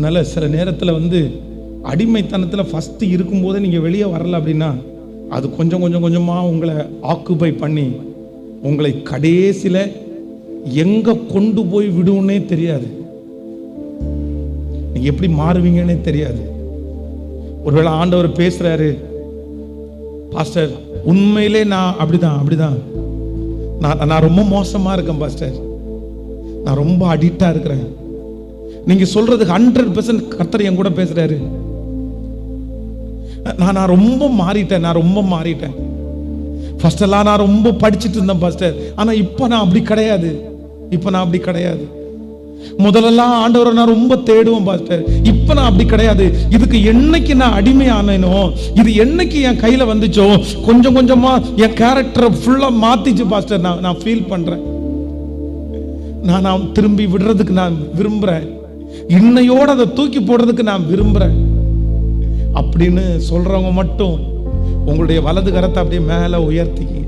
அதனால் சில நேரத்தில் வந்து அடிமைத்தனத்தில் ஃபஸ்ட்டு இருக்கும்போதே நீங்கள் வெளியே வரல அப்படின்னா அது கொஞ்சம் கொஞ்சம் கொஞ்சமாக உங்களை ஆக்குபை பண்ணி உங்களை கடைசியில் எங்கே கொண்டு போய் விடுவோன்னே தெரியாது. நீங்கள் எப்படி மாறுவீங்கன்னே தெரியாது. ஒருவேளை ஆண்டவர் பேசுகிறாரு பாஸ்டர் உண்மையிலே நான் அப்படிதான் அப்படிதான். நான் நான் ரொம்ப மோசமாக இருக்கேன் பாஸ்டர் நான் ரொம்ப அடிக்டாக இருக்கிறேன். நீங்க சொல்றது ஹண்ட்ரட் பெர்சன்ட் கர்த்தர் என் கூட பேசுறாரு. நான் நான் ரொம்ப மாறிட்டேன் நான் ரொம்ப மாறிட்டேன். ஃபர்ஸ்ட் எல்லாம் நான் ரொம்ப படிச்சுட்டு இருந்தேன் பாஸ்டர் ஆனா இப்போ நான் அப்படி கிடையாது. இப்போ நான் அப்படி கிடையாது. முதலெல்லாம் ஆண்டவரை நான் ரொம்ப தேடுவேன் பாஸ்டர் இப்போ நான் அப்படி கிடையாது. இதுக்கு என்னைக்கு நான் அடிமையானேனோ இது என்னைக்கு என் கையில வந்துச்சோ கொஞ்சம் கொஞ்சமா என் கேரக்டரை ஃபுல்லா மாத்திச்சு பாஸ்டர் நான் நான் ஃபீல் பண்றேன். நான் நான் திரும்பி விடுறதுக்கு நான் விரும்புறேன். இன்னையோடு அதை தூக்கி போடுறதுக்கு நான் விரும்புறேன். அப்படின்னு சொல்றவங்க மட்டும் உங்களுடைய வலது கரத்தை அப்படியே மேல உயர்த்திங்க.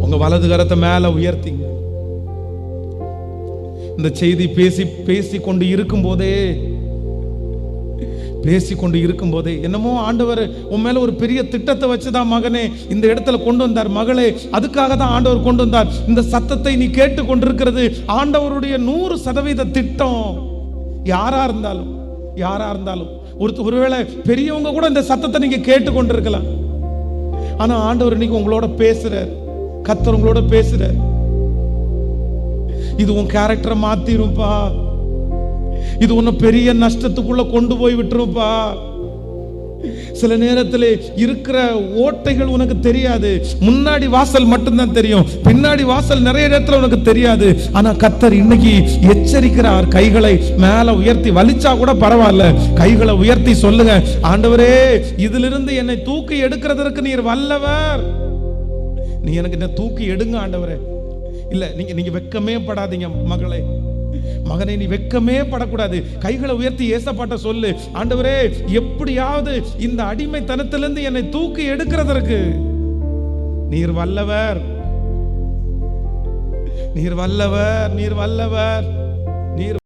உங்க வலது கரத்தை மேல உயர்த்திங்க. இந்த செய்தி பேசி பேசி கொண்டு இருக்கும் போதே பேசிக்கொண்டு இருக்கும் போதே என்னமோ ஆண்டவர் உன் மேல ஒரு பெரிய திட்டத்தை வச்சுதான் மகனே இந்த இடத்துல கொண்டு வந்தார். மகளே அதுக்காக தான் ஆண்டவர் கொண்டு வந்தார். இந்த சத்தத்தை நீ கேட்டு கொண்டிருக்கிறது ஆண்டவருடைய நூறு சதவீத திட்டம். யாரா இருந்தாலும் யாரா இருந்தாலும் ஒரு ஒருவேளை பெரியவங்க கூட இந்த சத்தத்தை நீங்க கேட்டு கொண்டிருக்கலாம் ஆனா ஆண்டவர் இன்னைக்கு உங்களோட பேசுறார். கத்தர் உங்களோட பேசுறார். இது உன் கேரக்டரை மாத்திருப்பா இது உன்னை பெரிய நஷ்டத்துக்குள்ள கொண்டு போய் விட்டுருப்பா. சில நேரத்தில் இருக்கிற ஓட்டைகள் உனக்கு தெரியாது. முன்னாடி வாசல் மட்டும்தான் தெரியும். பின்னாடி வாசல் நிறைய இடத்துல உனக்கு தெரியாது. ஆனா கத்தர் இன்னைக்கு எச்சரிக்கிறார். கைகளை மேல உயர்த்தி வலிச்சா கூட பரவாயில்ல. கைகளை உயர்த்தி சொல்லுங்க. ஆண்டவரே இதிலிருந்து என்னை தூக்கி எடுக்கிறதற்கு நீர் வல்லவர். நீ எனக்கு என்ன தூக்கி எடுங்க ஆண்டவரே. இல்ல நீங்க நீங்க வெக்கமே படாதீங்க மகளே. மகனை நீ வெக்கமே படக்கூடாது. கைகளை உயர்த்தி ஏசப்பாட்ட சொல்லு. ஆண்டவரே எப்படியாவது இந்த அடிமைத்தனத்திலிருந்து என்னை தூக்கி எடுக்கிறதற்கு. நீர் வல்லவர். நீர் வல்லவர் நீர் வல்லவர். நீர்